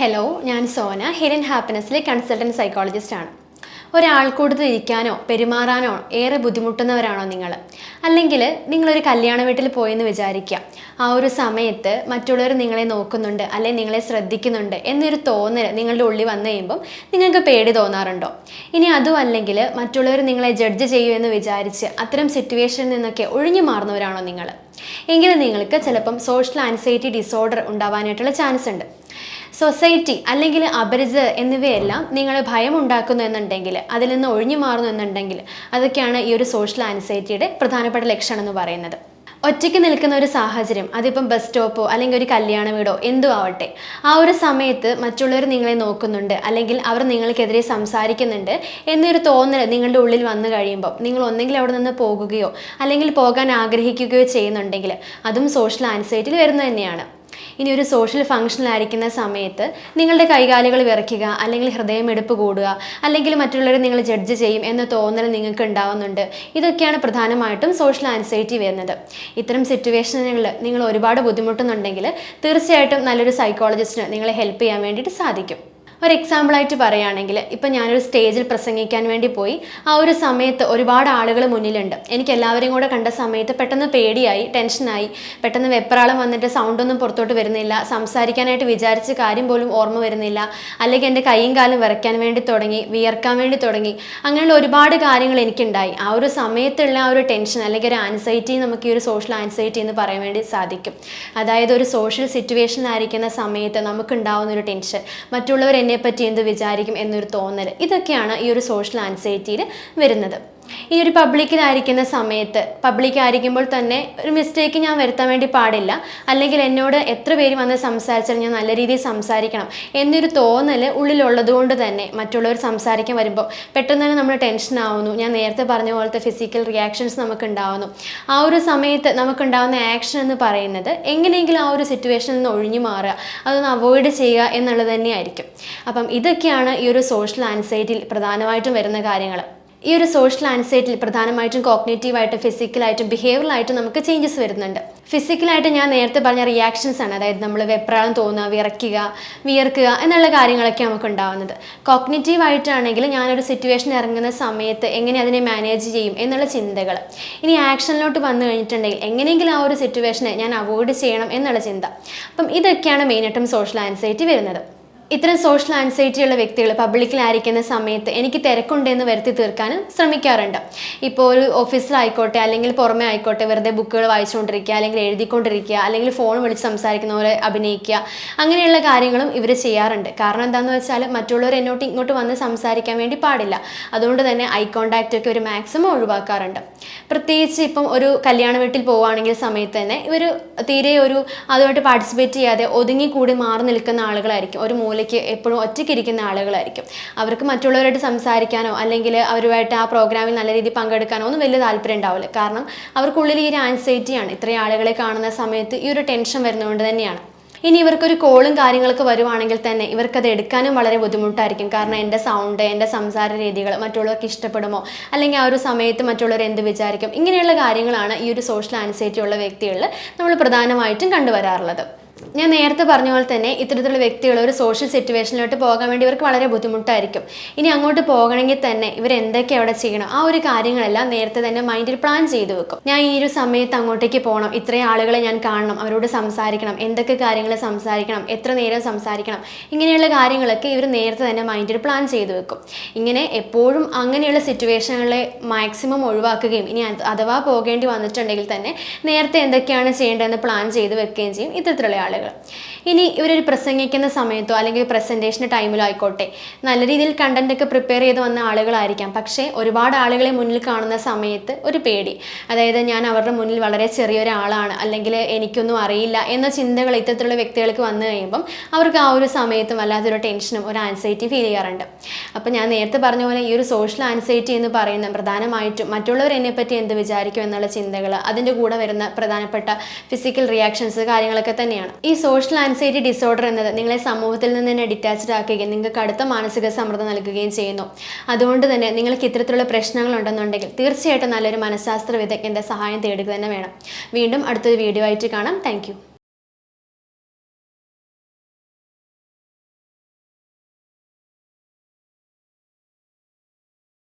Hello ഞാൻ Sona hidden ഹാപ്പിനെസ്സിലെ consultant psychologist ആണ്. ഒരാൾക്കൂടുതൽ ഇരിക്കാനോ പെരുമാറാനോ ഏറെ ബുദ്ധിമുട്ടുന്നവരാണോ നിങ്ങൾ? അല്ലെങ്കിൽ നിങ്ങളൊരു കല്യാണ വീട്ടിൽ പോയെന്ന് വിചാരിക്കുക. ആ ഒരു സമയത്ത് മറ്റുള്ളവർ നിങ്ങളെ നോക്കുന്നുണ്ട് അല്ലെങ്കിൽ നിങ്ങളെ ശ്രദ്ധിക്കുന്നുണ്ട് എന്നൊരു തോന്നൽ നിങ്ങളുടെ ഉള്ളിൽ വന്നു കഴിയുമ്പം നിങ്ങൾക്ക് പേടി തോന്നാറുണ്ടോ? ഇനി അതും അല്ലെങ്കിൽ മറ്റുള്ളവർ നിങ്ങളെ ജഡ്ജ് ചെയ്യൂ എന്ന് വിചാരിച്ച് അത്തരം സിറ്റുവേഷനിൽ നിന്നൊക്കെ ഒഴിഞ്ഞു മാറുന്നവരാണോ നിങ്ങൾ? എങ്കിൽ നിങ്ങൾക്ക് ചിലപ്പം സോഷ്യൽ ആൻസൈറ്റി ഡിസോർഡർ ഉണ്ടാവാനായിട്ടുള്ള ചാൻസ് ഉണ്ട്. സൊസൈറ്റി അല്ലെങ്കിൽ അപരിചിതർ എന്നിവയെല്ലാം നിങ്ങൾ ഭയം ഉണ്ടാക്കുന്നു എന്നുണ്ടെങ്കിൽ അതിൽ നിന്ന് ഒഴിഞ്ഞു മാറുന്നു എന്നുണ്ടെങ്കിൽ അതൊക്കെയാണ് ഈ ഒരു സോഷ്യൽ ആൻസൈറ്റിയുടെ പ്രധാനപ്പെട്ട ലക്ഷണം എന്ന് പറയുന്നത്. ഒറ്റയ്ക്ക് നിൽക്കുന്ന ഒരു സാഹചര്യം അതിപ്പം ബസ് സ്റ്റോപ്പോ അല്ലെങ്കിൽ ഒരു കല്യാണ വീടോ എന്തോ ആവട്ടെ ആ ഒരു സമയത്ത് മറ്റുള്ളവർ നിങ്ങളെ നോക്കുന്നുണ്ട് അല്ലെങ്കിൽ അവർ നിങ്ങൾക്കെതിരെ സംസാരിക്കുന്നുണ്ട് എന്നൊരു തോന്നൽ നിങ്ങളുടെ ഉള്ളിൽ വന്നു കഴിയുമ്പോൾ നിങ്ങൾ ഒന്നെങ്കിൽ അവിടെ നിന്ന് പോകുകയോ അല്ലെങ്കിൽ പോകാൻ ആഗ്രഹിക്കുകയോ ചെയ്യുന്നുണ്ടെങ്കിൽ അതും സോഷ്യൽ ആൻസൈറ്റിയിൽ വരുന്നത് തന്നെയാണ്. ഇനി ഒരു സോഷ്യൽ ഫംഗ്ഷനിലായിരിക്കുന്ന സമയത്ത് നിങ്ങളുടെ കൈകാലുകൾ വിറയ്ക്കുക അല്ലെങ്കിൽ ഹൃദയം ഹൃദയമെടുപ്പ് കൂടുക അല്ലെങ്കിൽ മറ്റുള്ളവരെ നിങ്ങൾ ജഡ്ജ് ചെയ്യും എന്ന തോന്നൽ നിങ്ങൾക്ക് ഉണ്ടാവുന്നുണ്ട്. ഇതൊക്കെയാണ് പ്രധാനമായിട്ടും സോഷ്യൽ ആൻസൈറ്റി വരുന്നത്. ഇത്തരം സിറ്റുവേഷനുകളിൽ നിങ്ങൾ ഒരുപാട് ബുദ്ധിമുട്ടുന്നുണ്ടെങ്കിൽ തീർച്ചയായിട്ടും നല്ലൊരു സൈക്കോളജിസ്റ്റിന് നിങ്ങളെ ഹെൽപ്പ് ചെയ്യാൻ വേണ്ടിയിട്ട് സാധിക്കും. ഒരു എക്സാമ്പിളായിട്ട് പറയുകയാണെങ്കിൽ ഇപ്പം ഞാനൊരു സ്റ്റേജിൽ പ്രസംഗിക്കാൻ വേണ്ടി പോയി. ആ ഒരു സമയത്ത് ഒരുപാട് ആളുകൾ മുന്നിലുണ്ട്. എനിക്ക് എല്ലാവരെയും കൂടെ കണ്ട സമയത്ത് പെട്ടെന്ന് പേടിയായി ടെൻഷനായി പെട്ടെന്ന് വെപ്രാളം വന്നിട്ട് സൗണ്ടൊന്നും പുറത്തോട്ട് വരുന്നില്ല. സംസാരിക്കാനായിട്ട് വിചാരിച്ച കാര്യം പോലും ഓർമ്മ വരുന്നില്ല. അല്ലെങ്കിൽ എന്റെ കൈയും കാലും വിറയ്ക്കാൻ വേണ്ടി തുടങ്ങി വിയർക്കാൻ വേണ്ടി തുടങ്ങി. അങ്ങനെയുള്ള ഒരുപാട് കാര്യങ്ങൾ എനിക്കുണ്ടായി. ആ ഒരു സമയത്തുള്ള ആ ഒരു ടെൻഷൻ അല്ലെങ്കിൽ ഒരു ആൻസൈറ്റി നമുക്ക് ഈ ഒരു സോഷ്യൽ ആൻസൈറ്റി എന്ന് പറയാൻ വേണ്ടി സാധിക്കും. അതായത് ഒരു സോഷ്യൽ സിറ്റുവേഷനിലായിരിക്കുന്ന സമയത്ത് നമുക്കുണ്ടാവുന്ന ഒരു ടെൻഷൻ മറ്റുള്ളവർ എന്നെ പറ്റി എന്ത് വിചാരിക്കും എന്നൊരു തോന്നൽ ഇതൊക്കെയാണ് ഈ ഒരു സോഷ്യൽ ആൻസൈറ്റിയിൽ വരുന്നത്. ഈ ഒരു പബ്ലിക്കിലായിരിക്കുന്ന സമയത്ത് പബ്ലിക്കായിരിക്കുമ്പോൾ തന്നെ ഒരു മിസ്റ്റേക്ക് ഞാൻ വരുത്താൻ വേണ്ടി പാടില്ല. അല്ലെങ്കിൽ എന്നോട് എത്ര പേര് വന്ന് സംസാരിച്ചാലും ഞാൻ നല്ല രീതിയിൽ സംസാരിക്കണം എന്നൊരു തോന്നൽ ഉള്ളിലുള്ളത് കൊണ്ട് തന്നെ മറ്റുള്ളവർ സംസാരിക്കാൻ വരുമ്പോൾ പെട്ടെന്ന് തന്നെ നമ്മൾ ടെൻഷൻ ആവുന്നു. ഞാൻ നേരത്തെ പറഞ്ഞ പോലത്തെ ഫിസിക്കൽ റിയാക്ഷൻസ് നമുക്ക് ഉണ്ടാവുന്നു ആ ഒരു സമയത്ത് നമുക്കുണ്ടാവുന്ന ആക്ഷൻ എന്ന് പറയുന്നത് എങ്ങനെയെങ്കിലും ആ ഒരു സിറ്റുവേഷനിൽ നിന്ന് ഒഴിഞ്ഞു മാറുക. അതൊന്ന് അവോയ്ഡ് ചെയ്യുക എന്നുള്ളത് തന്നെയായിരിക്കും. അപ്പം ഇതൊക്കെയാണ് ഈ ഒരു സോഷ്യൽ ആൻസൈറ്റിയിൽ പ്രധാനമായിട്ടും വരുന്ന കാര്യങ്ങൾ ഈ ഒരു സോഷ്യൽ ആൻസൈറ്റിൽ പ്രധാനമായിട്ടും കോഗ്നേറ്റീവായിട്ടും ഫിസിക്കലായിട്ടും ബിഹേവിയറായിട്ടും നമുക്ക് ചേഞ്ചസ് വരുന്നുണ്ട്. ഫിസിക്കലായിട്ട് ഞാൻ നേരത്തെ പറഞ്ഞ റിയാക്ഷൻസ് ആണ്. അതായത് നമ്മൾ വെപ്രാളം തോന്നുക വിറയ്ക്കുക വിയർക്കുക എന്നുള്ള കാര്യങ്ങളൊക്കെ നമുക്ക് ഉണ്ടാവുന്നത്. കോഗ്നേറ്റീവായിട്ടാണെങ്കിൽ ഞാനൊരു സിറ്റുവേഷൻ ഇറങ്ങുന്ന സമയത്ത് എങ്ങനെ അതിനെ മാനേജ് ചെയ്യും എന്നുള്ള ചിന്തകൾ. ഇനി ആക്ഷനിലോട്ട് വന്നു കഴിഞ്ഞിട്ടുണ്ടെങ്കിൽ എങ്ങനെയെങ്കിലും ആ ഒരു സിറ്റുവേഷനെ ഞാൻ അവോയ്ഡ് ചെയ്യണം എന്നുള്ള ചിന്ത. അപ്പം ഇതൊക്കെയാണ് മെയിനായിട്ടും സോഷ്യൽ ആൻസൈറ്റി വരുന്നത്. ഇത്തരം സോഷ്യൽ ആൻസൈറ്റി ഉള്ള വ്യക്തികൾ പബ്ലിക്കിലായിരിക്കുന്ന സമയത്ത് എനിക്ക് തിരക്കുണ്ടെന്ന് വരുത്തി തീർക്കാനും ശ്രമിക്കാറുണ്ട്. ഇപ്പോൾ ഒരു ഓഫീസിലായിക്കോട്ടെ അല്ലെങ്കിൽ പുറമേ ആയിക്കോട്ടെ വെറുതെ ബുക്കുകൾ വായിച്ചുകൊണ്ടിരിക്കുക അല്ലെങ്കിൽ എഴുതിക്കൊണ്ടിരിക്കുക അല്ലെങ്കിൽ ഫോൺ വിളിച്ച് സംസാരിക്കുന്ന പോലെ അഭിനയിക്കുക അങ്ങനെയുള്ള കാര്യങ്ങളും ഇവർ ചെയ്യാറുണ്ട്. കാരണം എന്താണെന്ന് വെച്ചാൽ മറ്റുള്ളവർ എന്നോട്ട് ഇങ്ങോട്ട് വന്ന് സംസാരിക്കാൻ വേണ്ടി പാടില്ല. അതുകൊണ്ട് തന്നെ ഐ കോണ്ടാക്റ്റ് ഒക്കെ ഒരു മാക്സിമം ഒഴിവാക്കാറുണ്ട്. പ്രത്യേകിച്ച് ഇപ്പം ഒരു കല്യാണ വീട്ടിൽ പോവുകയാണെങ്കിൽ സമയത്ത് തന്നെ ഇവർ തീരെ ഒരു അതുമായിട്ട് പാർട്ടിസിപ്പേറ്റ് ചെയ്യാതെ ഒതുങ്ങി കൂടി മാറി നിൽക്കുന്ന ആളുകളായിരിക്കും. ഒരു മൂലയ്ക്ക് എപ്പോഴും ഒറ്റയ്ക്കിരിക്കുന്ന ആളുകളായിരിക്കും. അവർക്ക് മറ്റുള്ളവരായിട്ട് സംസാരിക്കാനോ അല്ലെങ്കിൽ അവരുമായിട്ട് ആ പ്രോഗ്രാമിൽ നല്ല രീതിയിൽ പങ്കെടുക്കാനോ ഒന്നും വലിയ താല്പര്യം ഉണ്ടാവില്ല. കാരണം അവർക്കുള്ളിൽ ഈ ഒരു ആൻസൈറ്റിയാണ് ഇത്രയും ആളുകളെ കാണുന്ന സമയത്ത് ഈ ഒരു ടെൻഷൻ വരുന്നതുകൊണ്ട് തന്നെയാണ്. ഇനി ഇവർക്കൊരു കോളും കാര്യങ്ങളൊക്കെ വരുവാണെങ്കിൽ തന്നെ ഇവർക്കത് എടുക്കാനും വളരെ ബുദ്ധിമുട്ടായിരിക്കും. കാരണം എന്റെ സൗണ്ട് എന്റെ സംസാര രീതികൾ മറ്റുള്ളവർക്ക് ഇഷ്ടപ്പെടുമോ? അല്ലെങ്കിൽ ആ ഒരു സമയത്ത് മറ്റുള്ളവർ എന്ത് വിചാരിക്കും? ഇങ്ങനെയുള്ള കാര്യങ്ങളാണ് ഈ ഒരു സോഷ്യൽ ആൻസൈറ്റി ഉള്ള വ്യക്തികളിൽ നമ്മൾ പ്രധാനമായിട്ടും കണ്ടുവരാറുള്ളത്. ഞാൻ നേരത്തെ പറഞ്ഞ പോലെ തന്നെ ഇത്തരത്തിലുള്ള വ്യക്തികൾ ഒരു സോഷ്യൽ സിറ്റുവേഷനിലോട്ട് പോകാൻ വേണ്ടി ഇവർക്ക് വളരെ ബുദ്ധിമുട്ടായിരിക്കും. ഇനി അങ്ങോട്ട് പോകണമെങ്കിൽ തന്നെ ഇവർ എന്തൊക്കെ അവിടെ ചെയ്യണം? ആ ഒരു കാര്യങ്ങളെല്ലാം നേരത്തെ തന്നെ മൈൻഡിൽ പ്ലാൻ ചെയ്തു വെക്കും. ഞാൻ ഈ ഒരു സമയത്ത് അങ്ങോട്ടേക്ക് പോകണം. ഇത്രയും ആളുകളെ ഞാൻ കാണണം. അവരോട് സംസാരിക്കണം. എന്തൊക്കെ കാര്യങ്ങൾ സംസാരിക്കണം? എത്ര നേരം സംസാരിക്കണം? ഇങ്ങനെയുള്ള കാര്യങ്ങളൊക്കെ ഇവർ നേരത്തെ തന്നെ മൈൻഡിൽ പ്ലാൻ ചെയ്തു വെക്കും. ഇങ്ങനെ എപ്പോഴും അങ്ങനെയുള്ള സിറ്റുവേഷനുകളെ മാക്സിമം ഒഴിവാക്കുകയും ഇനി അഥവാ പോകേണ്ടി വന്നിട്ടുണ്ടെങ്കിൽ തന്നെ നേരത്തെ എന്തൊക്കെയാണ് ചെയ്യേണ്ടതെന്ന് പ്ലാൻ ചെയ്ത് വെക്കുകയും ചെയ്യും. ഇത്തരത്തിലുള്ള ആളുകൾ. ഇനി ഇവരൊരു പ്രസംഗിക്കുന്ന സമയത്തോ അല്ലെങ്കിൽ പ്രസന്റേഷൻ ടൈമിലോ ആയിക്കോട്ടെ. നല്ല രീതിയിൽ കണ്ടന്റ് ഒക്കെ പ്രിപ്പയർ ചെയ്ത് വന്ന ആളുകളായിരിക്കാം. പക്ഷേ ഒരുപാട് ആളുകളെ മുന്നിൽ കാണുന്ന സമയത്ത് ഒരു പേടി. അതായത് ഞാൻ അവരുടെ മുന്നിൽ വളരെ ചെറിയൊരാളാണ് അല്ലെങ്കിൽ എനിക്കൊന്നും അറിയില്ല എന്ന ചിന്തകൾ ഇത്തരത്തിലുള്ള വ്യക്തികൾക്ക് വന്നു കഴിയുമ്പം അവർക്ക് ആ ഒരു സമയത്തും വല്ലാത്തൊരു ടെൻഷനും ഒരു ആൻസൈറ്റി ഫീൽ ചെയ്യാറുണ്ട്. അപ്പം ഞാൻ നേരത്തെ പറഞ്ഞ പോലെ ഈ ഒരു സോഷ്യൽ ആൻസൈറ്റി എന്ന് പറയുന്ന പ്രധാനമായിട്ടും മറ്റുള്ളവർ എന്നെപ്പറ്റി എന്ത് വിചാരിക്കും എന്നുള്ള ചിന്തകൾ അതിന്റെ കൂടെ വരുന്ന പ്രധാനപ്പെട്ട ഫിസിക്കൽ റിയാക്ഷൻസ് കാര്യങ്ങളൊക്കെ തന്നെയാണ്. ഈ സോഷ്യൽ ആൻസൈറ്റി ഡിസോർഡർ എന്നത് നിങ്ങളെ സമൂഹത്തിൽ നിന്ന് തന്നെ ഡിറ്റാച്ച്ഡ് ആക്കുകയും നിങ്ങൾക്ക് അടുത്ത മാനസിക സമ്മർദ്ദം നൽകുകയും ചെയ്യുന്നു. അതുകൊണ്ട് തന്നെ നിങ്ങൾക്ക് ഇത്തരത്തിലുള്ള പ്രശ്നങ്ങൾ ഉണ്ടെന്നുണ്ടെങ്കിൽ തീർച്ചയായിട്ടും നല്ലൊരു മനഃശാസ്ത്ര വിദഗ്ധന്റെ സഹായം തേടുക തന്നെ വേണം. വീണ്ടും അടുത്തൊരു വീഡിയോ ആയിട്ട് കാണാം. താങ്ക്